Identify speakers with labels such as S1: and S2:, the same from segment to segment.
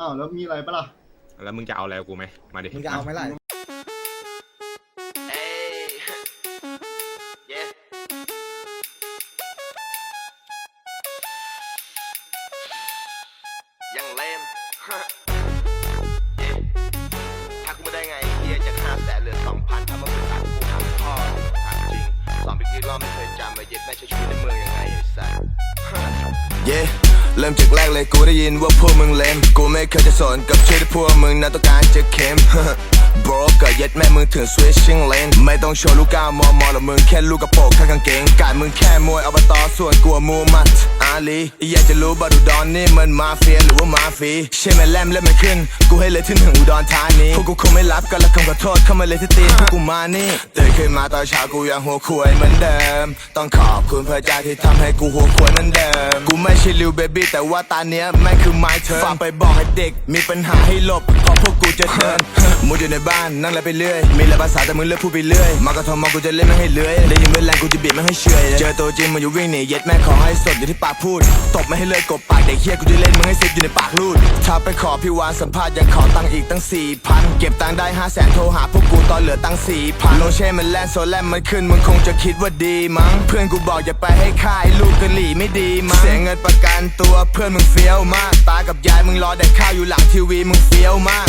S1: อ้าวแล้วมีอะไรปะล่ะ
S2: แล้วมึงจะเอาอะไรกับกูไหมมาดิ
S3: มึงจะเอาไหมล่ะ
S4: Hey, yeah. ยังเลม Yeah. ถ้ากูไม่ได้ไงเฮียจากห้าแสนเหลือสองพันทำมาเป็นตัดกูทำพ่อถามจริงสอนไปกี่รอบไม่เคยจำมาเย็ดแม่ใช้ชีวิตในเมืองยังไงไอ้สัส
S5: เย่ เริ่มจากแรกเลยกูได้ยินว่าพวกมึงเล่นกูไม่เคยจะสนกับชื่อที่พวกมึงนั้นต้องการจะเข้ม Bro ย็ดแม่มึงถึง switching lane ไม่ต้องโชว์ลูกก้าวมอมอหรอกมึงแค่ลูกกระโปรงข้างกางเกงกายมึงแค่มวยอบตส่วนกลัวมูมัดอาลีอยากจะรู้บัดอุดรนี่มันมาเฟียหรือว่ามาฟีใช่ไหมแลมเล่นมันขึ้น กูให้เลยถึงถึงอุดรธานีพวกกูคงไม่รับกันและคำขอโทษเข้ามาเลยที่ตีนพวกกูมานี่ตื่นขึ้นมาตอนเช้ากูยังหัวควยเหมือนเดิม ต้องขอบคุณพระเจ้าที่ทำให้กูหัวควยเหมือนเดิม กูไม่ใช่ลิวเบบี้แต่ว่าตาเนี้ยแม่งคือ my turn ฝากไปบอกให้เด็กมีปัญหาให้หลบ พวกกูจะเดินมุดอยู่ในบ้านนั่งแล้วไปเรื่อย มีหลายภาษาแต่มึงเลือกพูดไปเรื่อย มากระทอมมอกูจะเล่นไม่ให้เลื้อยได้ยินเมื่อแรงกูจะบีบไม่ให้เฉอยเจอตัวจริงมึงอยู่วิ่งหนีเย็ดแม่ขอให้สดอยู่ที่ปากพูด ตบไม่ให้เลื่อยกบปากเด็กเฮียกูจะเล่นมึงให้ซิดอยู่ในปากรูดถ้าไปขอพี่วานสัมภาษณ์ยังขอตังค์อีกตั้งสี่พันเก็บตังค์ได้ห้าแสนโทรหาพวกกูตอนเหลือตังค์สี่พันโลเช่มันแลนโซแลมมันขึ้นมึงคงจะคิดว่าดีมั้งเพื่อนกูบอกอย่าไปให้ค่ายลูกกะหลี่ไม่ดีมั้งเสียเงินประกันตัวเพื่อนมึงเฟี้ยวมาก ตากับยายมึงรอแดกข้าวอยู่หลังทีวีมึงเฟี้ยวมาก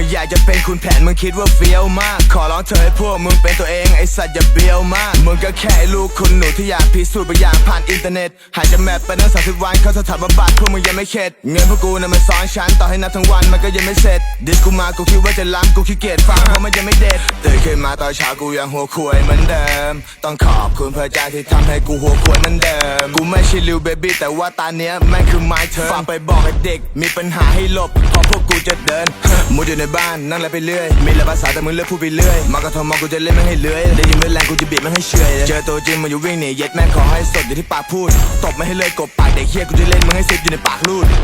S5: อยากจะเป็นคุณแผนมึงคิดว่าเฟี้ยวมาก ขอร้องเธอให้พวกมึงเป็นตัวเองไอสัตว์อย่าเบี้ยวมาก มึงก็แค่ลูกคุณหนูที่อยากพิสูจน์บางอย่างผ่านอินเทอร์เน็ต หายจะแมปไปตั้งสามสิบวันเขาสถานบำบัดพวกมึงยังไม่เข็ด เงินพวกกูน่ะมันซ้อนชั้นต่อให้นับทั้งวันมันก็ยังไม่เสร็จ ดิสกูมากูคิดว่าจะล้ำกูขี้เกียจฟังเพราะมันยังไม่เด็ดตื่นขึ้นมาตอนเช้ากูยังหัวควยเหมือนเดิม ต้องขอบคุณพระเจ้าที่ทำให้กูหัวควยเหมือนเดิม กูไม่ใช่ลิวเบบี้แต่ว่าตาเนี้ยแม่งคือ my turn ฝากไปบอกให้เด็ก มีปัญหาให้หลบเพราะพวกกูจะเดินมุดอยู่ในบ้านนั่งแล้วไปเรื่อย มีหลายภาษาแต่มึงเลือกพูดไปเรื่อย มากระทอมมอกูจะเล่นไม่ให้เลื้อยได้ยินเมื่อแรงกูจะบีบไม่ให้เฉอยเจอตัวจริงมึงอยู่วิ่งหนีเย็ดแม่งขอให้สดอยู่ที่ปากพูด ตบไม่ให้เลื่อยกบปากเด็กเฮียกูจะเล่นมึงให้ซิดอยู่ในปากลูด